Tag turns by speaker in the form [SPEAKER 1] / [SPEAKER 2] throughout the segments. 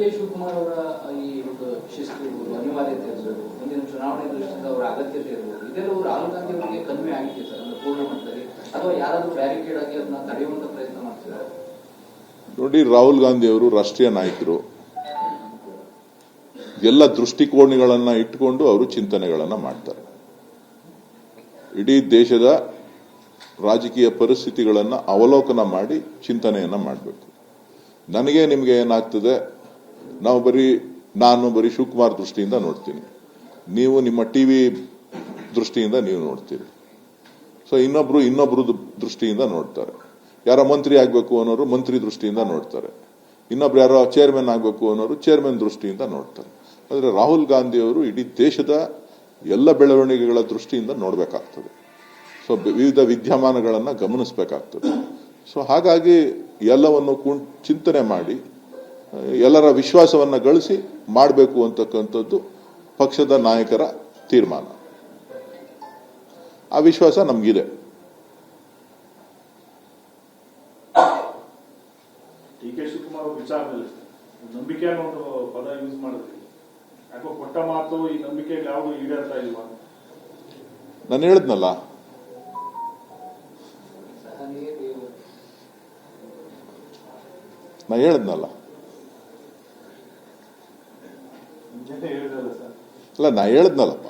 [SPEAKER 1] K Shivakumar ಅವರ ಈ ಒಂದು ಶಿಸ್ತು ಇರ್ಬೋದು ಅನಿವಾರ್ಯತೆ ಇರ್ಬೋದು ಮುಂದಿನ ಚುನಾವಣೆ ದೃಷ್ಟಿಯಿಂದ ಅವರ ಅಗತ್ಯತೆ ಇರ್ಬೋದು ಇದೆಲ್ಲವೂ ರಾಹುಲ್ ಗಾಂಧಿ ಅವರಿಗೆ ಕಡಿಮೆ ಆಗಿದೆ ಸರ್, ಅಂದ್ರೆ ಪೂರ್ಣ ಮಟ್ಟದಲ್ಲಿ. ಅಥವಾ ಯಾರಾದ್ರೂ ಬ್ಯಾರಿಕೇಡ್ ಆಗಿ ಅದನ್ನ ತಡೆಯುವಂತ ಪ್ರಯತ್ನ ಮಾಡ್ತಿದ್ದಾರೆ
[SPEAKER 2] ನೋಡಿ, ರಾಹುಲ್ ಗಾಂಧಿ ಅವರು ರಾಷ್ಟ್ರೀಯ ನಾಯಕರು. ಎಲ್ಲ ದೃಷ್ಟಿಕೋನಗಳನ್ನ ಇಟ್ಕೊಂಡು ಅವರು ಚಿಂತನೆಗಳನ್ನ ಮಾಡ್ತಾರೆ. ಇಡೀ ದೇಶದ ರಾಜಕೀಯ ಪರಿಸ್ಥಿತಿಗಳನ್ನ ಅವಲೋಕನ ಮಾಡಿ ಚಿಂತನೆಯನ್ನ ಮಾಡಬೇಕು. ನನಗೆ ನಿಮಗೆ ಏನಾಗ್ತದೆ? ನಾವು ಬರೀ, ನಾನು ಬರೀ ಶಿವಕುಮಾರ್ ದೃಷ್ಟಿಯಿಂದ ನೋಡ್ತೀನಿ. ನೀವು ನಿಮ್ಮ ಟಿವಿ ದೃಷ್ಟಿಯಿಂದ ನೀವು ನೋಡ್ತೀರಿ. ಸೊ ಇನ್ನೊಬ್ರು ಇನ್ನೊಬ್ರು ದೃಷ್ಟಿಯಿಂದ ನೋಡ್ತಾರೆ. ಯಾರೋ ಮಂತ್ರಿ ಆಗಬೇಕು ಅನ್ನೋರು ಮಂತ್ರಿ ದೃಷ್ಟಿಯಿಂದ ನೋಡ್ತಾರೆ. ಇನ್ನೊಬ್ರು ಯಾರೋ ಚೇರ್ಮನ್ ಆಗಬೇಕು ಅನ್ನೋರು ಚೇರ್ಮನ್ ದೃಷ್ಟಿಯಿಂದ ನೋಡ್ತಾರೆ. ಆದರೆ ರಾಹುಲ್ ಗಾಂಧಿ ಅವರು ಇಡೀ ದೇಶದ ಎಲ್ಲ ಬೆಳವಣಿಗೆಗಳ ದೃಷ್ಟಿಯಿಂದ ನೋಡಬೇಕಾಗ್ತದೆ. ಸೊ ವಿವಿಧ ವಿದ್ಯಮಾನಗಳನ್ನು ಗಮನಿಸಬೇಕಾಗ್ತದೆ. ಸೊ ಹಾಗಾಗಿ ಎಲ್ಲವನ್ನು ಚಿಂತನೆ ಮಾಡಿ ಎಲ್ಲರ ವಿಶ್ವಾಸವನ್ನ ಗಳಿಸಿ ಮಾಡಬೇಕು ಅಂತಕ್ಕಂಥದ್ದು ಪಕ್ಷದ ನಾಯಕರ ತೀರ್ಮಾನ. ಆ ವಿಶ್ವಾಸ ನಮಗಿದೆ.
[SPEAKER 3] ಡಿ ಕೆ ಶಿವಕುಮಾರ್ ಅವ್ರ ವಿಚಾರದಲ್ಲಿ ನಂಬಿಕೆ ಅನ್ನೋ ಒಂದು ಪದ ಯೂಸ್ ಮಾಡಿದ್ರಿ. ಯಾಕೋ ಕೊಟ್ಟ ಮಾತು ಈ ನಂಬಿಕೆಗೆ ಯಾವುದು ಈಡೇರ್ತಾ ಇಲ್ವಾ?
[SPEAKER 2] ನಾನು ಹೇಳಿದ್ನಲ್ಲ. ನಾನು ಹೇಳಿದ್ನಲ್ಲ. ಅಲ್ಲ ನಾ ಹೇಳಿದ್ನಲ್ಲಪ್ಪ.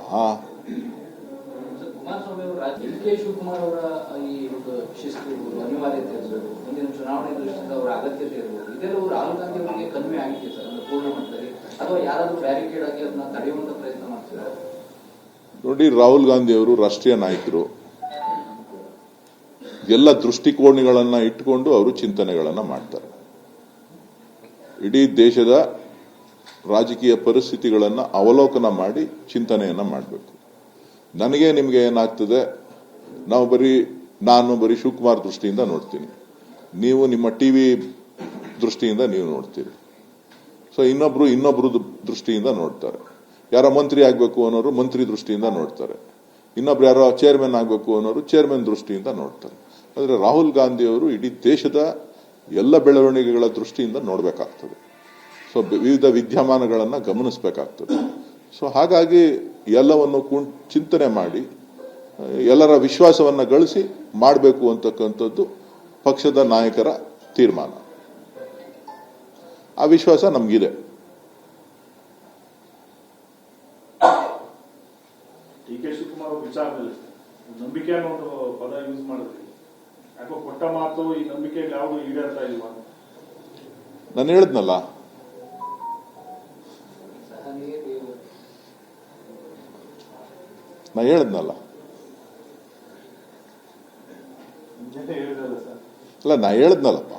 [SPEAKER 2] ನೋಡಿ ರಾಹುಲ್ ಗಾಂಧಿ ಅವರು ರಾಷ್ಟ್ರೀಯ ನಾಯಕರು. ಎಲ್ಲ ದೃಷ್ಟಿಕೋನಗಳನ್ನ ಇಟ್ಕೊಂಡು ಅವರು ಚಿಂತನೆಗಳನ್ನ ಮಾಡ್ತಾರೆ. ಇಡೀ ದೇಶದ ರಾಜಕೀಯ ಪರಿಸ್ಥಿತಿಗಳನ್ನು ಅವಲೋಕನ ಮಾಡಿ ಚಿಂತನೆಯನ್ನು ಮಾಡಬೇಕು. ನನಗೆ ನಿಮಗೆ ಏನಾಗ್ತದೆ? ನಾವು ಬರೀ, ನಾನು ಬರೀ ಶಿವಕುಮಾರ್ ದೃಷ್ಟಿಯಿಂದ ನೋಡ್ತೀನಿ. ನೀವು ನಿಮ್ಮ ಟಿವಿ ದೃಷ್ಟಿಯಿಂದ ನೀವು ನೋಡ್ತೀರಿ. ಸೊ ಇನ್ನೊಬ್ರು ಇನ್ನೊಬ್ರು ದೃಷ್ಟಿಯಿಂದ ನೋಡ್ತಾರೆ. ಯಾರೋ ಮಂತ್ರಿ ಆಗಬೇಕು ಅನ್ನೋರು ಮಂತ್ರಿ ದೃಷ್ಟಿಯಿಂದ ನೋಡ್ತಾರೆ. ಇನ್ನೊಬ್ರು ಯಾರೋ ಚೇರ್ಮನ್ ಆಗಬೇಕು ಅನ್ನೋರು ಚೇರ್ಮನ್ ದೃಷ್ಟಿಯಿಂದ ನೋಡ್ತಾರೆ. ಆದರೆ ರಾಹುಲ್ ಗಾಂಧಿ ಅವರು ಇಡೀ ದೇಶದ ಎಲ್ಲ ಬೆಳವಣಿಗೆಗಳ ದೃಷ್ಟಿಯಿಂದ ನೋಡಬೇಕಾಗ್ತದೆ. ಸೊ ವಿವಿಧ ವಿದ್ಯಮಾನಗಳನ್ನು ಗಮನಿಸಬೇಕಾಗ್ತದೆ. ಸೊ ಹಾಗಾಗಿ ಎಲ್ಲವನ್ನು ಕುಂ- ಚಿಂತನೆ ಮಾಡಿ ಎಲ್ಲರ ವಿಶ್ವಾಸವನ್ನ ಗಳಿಸಿ ಮಾಡಬೇಕು ಅಂತಕ್ಕಂಥದ್ದು ಪಕ್ಷದ ನಾಯಕರ ತೀರ್ಮಾನ. ಆ ವಿಶ್ವಾಸ ನಮಗಿದೆ.
[SPEAKER 3] ನಂಬಿಕೆ ಅನ್ನೋ ಒಂದು ಪದ ಯೂಸ್ ಮಾಡಿದ್ರಿ. ಯಾಕೋ ಕೊಟ್ಟ ಮಾತು ಈ ನಂಬಿಕೆಗೆ ಯಾವುದು ಈಡೇರ್ತಾ ಇಲ್ವಾ?
[SPEAKER 2] ನಾನು ಹೇಳಿದ್ನಲ್ಲ ನಾ ಹೇಳಿದ್ನಲ್ಲ. ಅಲ್ಲ ನಾ ಹೇಳಿದ್ನಲ್ಲಪ್ಪ.